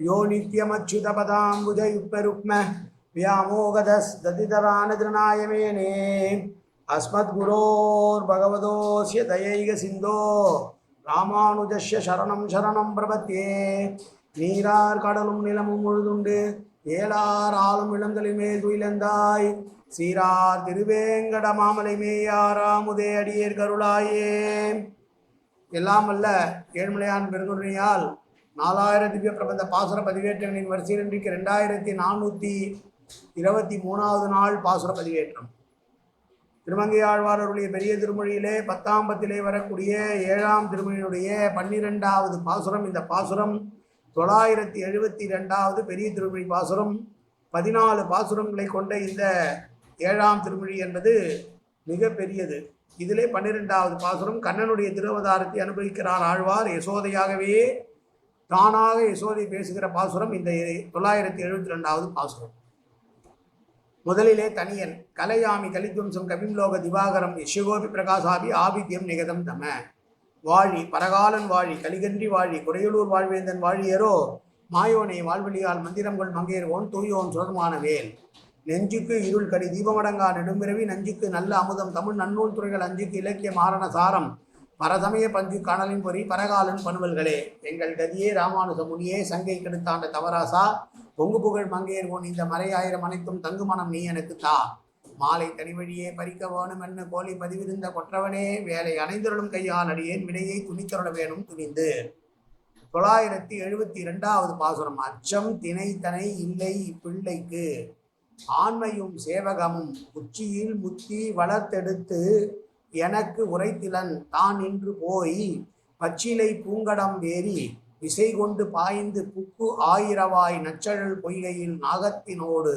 യോ നിത്യമച്യുതപദാംബുജയുക്തരുക്മ വ്യാമോഹദസ്തതിതരാനതൃണായമേനേ അസ്മദ്ഗുരോർഭഗവതോസ്യ ദയൈക சிந்தோ ராமானுஜஸ்ய சரணம் சரணம் பிரபத்தியே நீரார் கடலும் நிலமும் முழுதுண்டு ஏழார் ஆளும் இளந்தலின் மேல் துயிலந்தாய் சீரார் திருவேங்கட மாமலை மேயாராமுதே அடியேர் கருளாயே எல்லாம் அல்ல ஏழ்மலையான் பெருங்குனியால் நாலாயிரம் திவ்ய பிரபந்த பாசுர பதிவேற்றங்களின் வரிசையில் இன்றைக்கு ரெண்டாயிரத்தி நானூற்றி இருபத்தி மூணாவது நாள் பாசுர பதிவேற்றம். திருமங்கையாழ்வாரருடைய பெரிய திருமொழியிலே பத்தாம் பத்திலே வரக்கூடிய ஏழாம் திருமொழியினுடைய பன்னிரெண்டாவது பாசுரம். இந்த பாசுரம் தொள்ளாயிரத்தி எழுபத்தி ரெண்டாவது பெரிய திருமொழி பாசுரம். பதினாலு பாசுரங்களை கொண்ட இந்த ஏழாம் திருமொழி என்பது மிக பெரியது இதிலே பன்னிரெண்டாவது பாசுரம் கண்ணனுடைய திருவதாரத்தை அனுபவிக்கிறார் ஆழ்வார். யசோதையாகவே தானாக யசோதி பேசுகிற பாசுரம் இந்த தொள்ளாயிரத்தி எழுபத்தி ரெண்டாவது பாசுரம். முதலிலே தனியன் கலையாமி கலித்வம்சம் கவிம்லோக திவாகரம் யசிகோபி பிரகாசாபி ஆபித்யம் நிகதம் தம. வாழி பரகாலன் வாழி கலிகன்றி வாழி குறையலூர் வாழ்வேந்தன் வாழியரோ மாயோனை வாழ்வழியால் மந்திரங்கள் மங்கையர்வோன் தூயோன் சுரமான வேல். நெஞ்சுக்கு இருள் கடி தீபமடங்கா நெடும்பிறவி நஞ்சுக்கு நல்ல அமுதம் தமிழ் நன்னூல் துறைகள் அஞ்சுக்கு இலக்கிய மாரண சாரம். பரசமய பஞ்சு காணலின் பொறி பரகாலன் பணுவல்களே எங்கள் கதியே ராமானுஜ முனியே சங்கை கெடுத்தாண்ட தவராசா பொங்கு புகழ் மங்கையர்வோன் இந்த மறையாயிரம் அனைத்தும் தங்கு மனம் நீ எனக்கு தா. மாலை தனிவழியே பறிக்க வேணும் என்ன கோழி பதிவிருந்த கொற்றவனே வேலை அணைந்தருளும் கையால் அடியேன் விடையை துணித்தருள வேணும் துணிந்து. தொள்ளாயிரத்தி எழுபத்தி இரண்டாவது பாசுரம் அச்சம் திணை தனை இல்லை இப்பிள்ளைக்கு. ஆண்மையும் சேவகமும் உச்சியில் முத்தி வளர்த்தெடுத்து எனக்கு உரைத்திலன் தான் நின்று போய் பச்சிலை பூங்கடம் வேறி இசை கொண்டு பாய்ந்து புக்கு ஆயிரவாய் நச்சழல் பொய்கையில் நாகத்தினோடு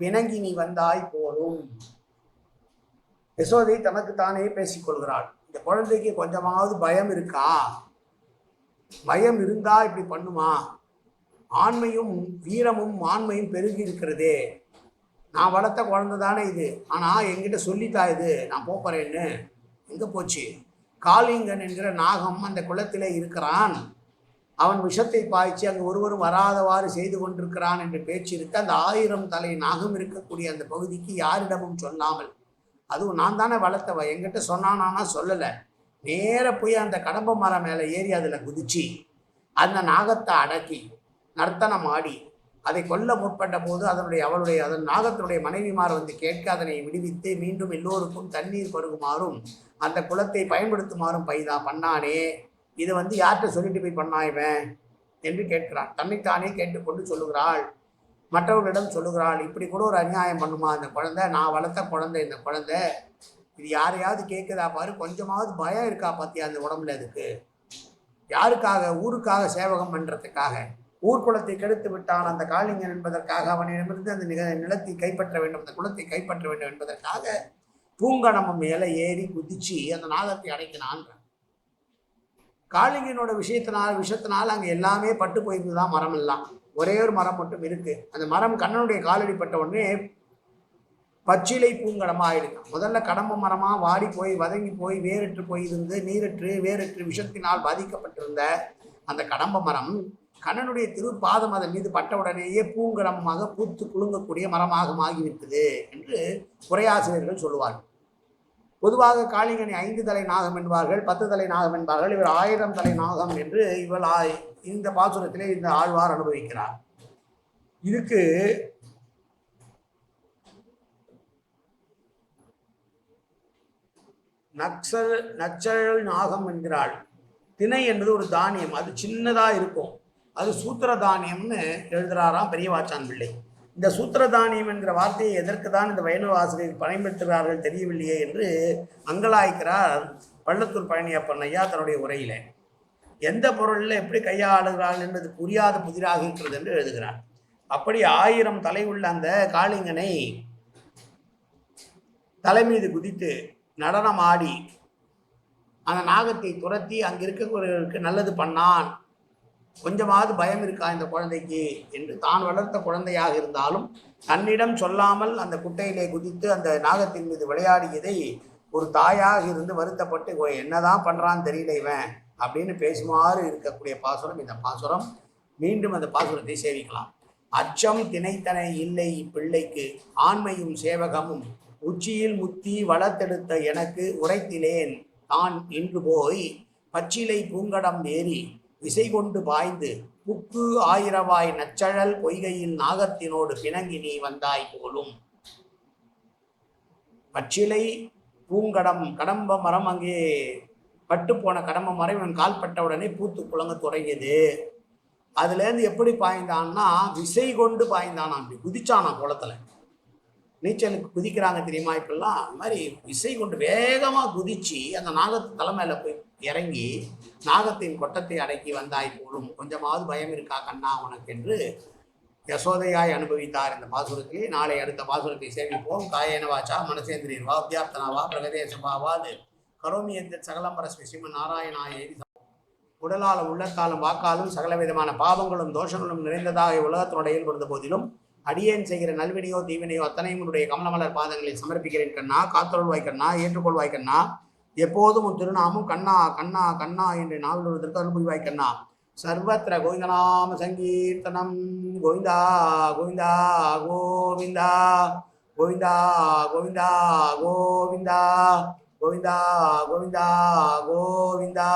பிணங்கி நீ வந்தாய் போலும். யசோதை தனக்கு தானே பேசிக்கொள்கிறாள் இந்த குழந்தைக்கு கொஞ்சமாவது பயம் இருக்கா? பயம் இருந்தா இப்படி பண்ணுமா? ஆண்மையும் வீரமும் ஆண்மையும் பெருகி இருக்கிறதே. நான் வளர்த்த குழந்தை தானே இது. ஆனால் என்கிட்ட சொல்லித்தா இது. நான் போறேன்னு. எங்கே போச்சு. காளிங்கன் என்கிற நாகம் அந்த குளத்திலே இருக்கிறான். அவன் விஷத்தை பாய்ச்சி அங்கு ஒருவரும் வராதவாறு செய்து கொண்டிருக்கிறான் என்று பேச்சு இருக்கு அந்த ஆயிரம் தலை நாகம் இருக்கக்கூடிய அந்த பகுதிக்கு யாரிடமும் சொல்லாமல் அதுவும் நான் தானே வளர்த்தவ என்கிட்ட சொன்னானா சொல்லலை. நேர போய் அந்த கடம்ப மரம் மேலே ஏறி அதில் குதிச்சு அந்த நாகத்தை அடக்கி நர்த்தனம் ஆடி அதை கொல்ல முற்பட்ட போது அதனுடைய அவளுடைய அதன் நாகத்தினுடைய மனைவிமார் வந்து கேட்க அதனை விடுவித்து மீண்டும் எல்லோருக்கும் தண்ணீர் பருகுமாறும் அந்த குளத்தை பயன்படுத்துமாறும் பைதா பண்ணானே இது வந்து யார்கிட்ட சொல்லிட்டு போய் பண்ணா இவன்? என்று கேட்கிறான் தன்னைத்தானே கேட்டுக்கொண்டு சொல்லுகிறாள். மற்றவர்களிடம் சொல்லுகிறாள் இப்படி கூட ஒரு அநியாயம் பண்ணுமா அந்த குழந்தை? நான் வளர்த்த குழந்தை இந்த குழந்தை. இது யாரையாவது கேட்குதா பாரு? கொஞ்சமாவது பயம் இருக்கா பார்த்தியா அந்த உடம்புல அதுக்கு? யாருக்காக ஊருக்காக சேவகம் பண்ணுறதுக்காக ஊர்குளத்தை கெடுத்து விட்டான் அந்த காளிங்கன் என்பதற்காக அவனிடமிருந்து அந்த நில நிலத்தை கைப்பற்ற வேண்டும் அந்த குளத்தை கைப்பற்ற வேண்டும் என்பதற்காக பூங்கணமம் மேலே ஏறி குதிச்சு அந்த நாதத்தை அடைக்கினான் காளிங்கனோட விஷயத்தினால் விஷத்தினால் அங்கே எல்லாமே பட்டு போயிருந்துதான் மரம் எல்லாம். ஒரே ஒரு மரம் மட்டும் இருக்கு. அந்த மரம் கண்ணனுடைய காலடிப்பட்ட உடனே பச்சிலை பூங்கடமா ஆயிடுங்க முதல்ல கடம்ப மரமா வாடி போய் வதங்கி போய் வேறற்று போய் இருந்து நீரற்று வேறற்று விஷத்தினால் பாதிக்கப்பட்டிருந்த அந்த கடம்ப மரம் கண்ணனுடைய திருப்பாதம் அதன் மீது பட்டவுடனேயே பூங்கலமாக பூத்து குலுங்கக்கூடிய மரமாக ஆகிவிட்டது என்று உரையாசிரியர்கள் சொல்லுவார்கள். பொதுவாக காளிங்கனை ஐந்து தலை நாகம் என்பார்கள் பத்து தலை நாகம் என்பார்கள் இவர் ஆயிரம் தலை நாகம் என்று இவள் இந்த பாசுரத்திலே இந்த ஆழ்வார் அனுபவிக்கிறார். இதுக்கு நக்சல் நச்சழல் நாகம் என்கிறாள். திணை என்பது ஒரு தானியம் அது சின்னதாக இருக்கும். அது சூத்திரதானியம்னு எழுதுகிறாராம் பெரியவாச்சான் பிள்ளை. இந்த சூத்திரதானியம் என்கிற வார்த்தையை எதற்கு தான் இந்த வைணவ ஆசிரியர் பயன்படுத்துகிறார்கள் தெரியவில்லையே என்று அங்கலாய்க்கிறார் பள்ளத்தூர் பழனியப்பன் ஐயா தன்னுடைய உரையிலே. எந்த பொருளில் எப்படி கையாளுகிறாள் என்பது புரியாத புதிராக இருக்கிறது என்று எழுதுகிறார். அப்படி ஆயிரம் தலை உள்ள அந்த காளிங்கனை தலை மீது குதித்து நடனம் ஆடி அந்த நாகத்தை துரத்தி அங்கே இருக்கக்கூடியவருக்கு நல்லது பண்ணான். கொஞ்சமாவது பயம் இருக்கா இந்த குழந்தைக்கு என்று தான் வளர்த்த குழந்தையாக இருந்தாலும் தன்னிடம் சொல்லாமல் அந்த குட்டையிலே குதித்து அந்த நாகத்தின் மீது விளையாடியதை ஒரு தாயாக இருந்து வருத்தப்பட்டு "ஓ, என்னதான் பண்ணுறான்னு தெரியல இவன் அப்படின்னு பேசுமாறு இருக்கக்கூடிய பாசுரம் இந்த பாசுரம். மீண்டும் அந்த பாசுரத்தை சேவிக்கலாம். அச்சம் திணைத்தனை இல்லை இப்பிள்ளைக்கு ஆண்மையும் சேவகமும் உச்சியில் முத்தி வளர்த்தெடுத்த எனக்கு உரைத்திலேன் நான் இன்று போய் பச்சிலை பூங்கடம் ஏறி விசை கொண்டு பாய்ந்து புக்கு ஆயிரவாய் நச்சழல் பொய்கையில் நாகத்தினோடு பிணங்கி நீ வந்தாய் போலும். பச்சிலை பூங்கடம் கடம்ப மரம் அங்கே பட்டுப்போன கடம்ப மரம் இவன் கால்பட்ட உடனே பூத்து குலங்க தொடங்கியது. அதுலேருந்து எப்படி பாய்ந்தான்னா விசை கொண்டு பாய்ந்தானா அப்படி குதிச்சானா குளத்துல நீச்சலுக்கு குதிக்கிறாங்க தெரியுமா இப்பெல்லாம்? அது மாதிரி விசை கொண்டு வேகமாக குதிச்சு அந்த நாகத்து தலைமையில் போய் இறங்கி நாகத்தின் கொட்டத்தை அடக்கி வந்தாய் போலும் கொஞ்சமாவது பயம் இருக்கா கண்ணா உனக்கு என்று யசோதையாய் அனுபவித்தார் இந்த பாசுரத்திலே. நாளை அடுத்த பாசுரத்தை சேமிப்போம். காயேன வாச்சா மனசேந்திரியர் வா வித்யார்த்தனாவா பிரகதேசபாவாது கரோமி எந்த சகலம்பரஸ்மி பரஸ்மி ஸ்ரீமன் நாராயணாய உடலால் உள்ளத்தாலும் வாக்காலும் சகல விதமான பாவங்களும் தோஷங்களும் நிறைந்ததாக உலகத்தினுடைய ஏற்படுத்த போதிலும் அடியேன் செய்கிற நல்வினையோ தீவினையோ அத்தனையும் உன்னுடைய கமலமலர் பாதங்களில் சமர்ப்பிக்கிறேன் கண்ணா. காத்தொழுவாய் கண்ணா ஏற்றுக்கொள்வாய் கண்ணா. எப்போதும் உன் திருநாமம் கண்ணா கண்ணா கண்ணா என்று நாவலுவதற்கு அருள்புரிவாய் கண்ணா. சர்வத்திர கோவிந்தநாம சங்கீர்த்தனம். கோவிந்தா கோவிந்தா கோவிந்தா. கோவிந்தா கோவிந்தா கோவிந்தா. கோவிந்தா கோவிந்தா கோவிந்தா.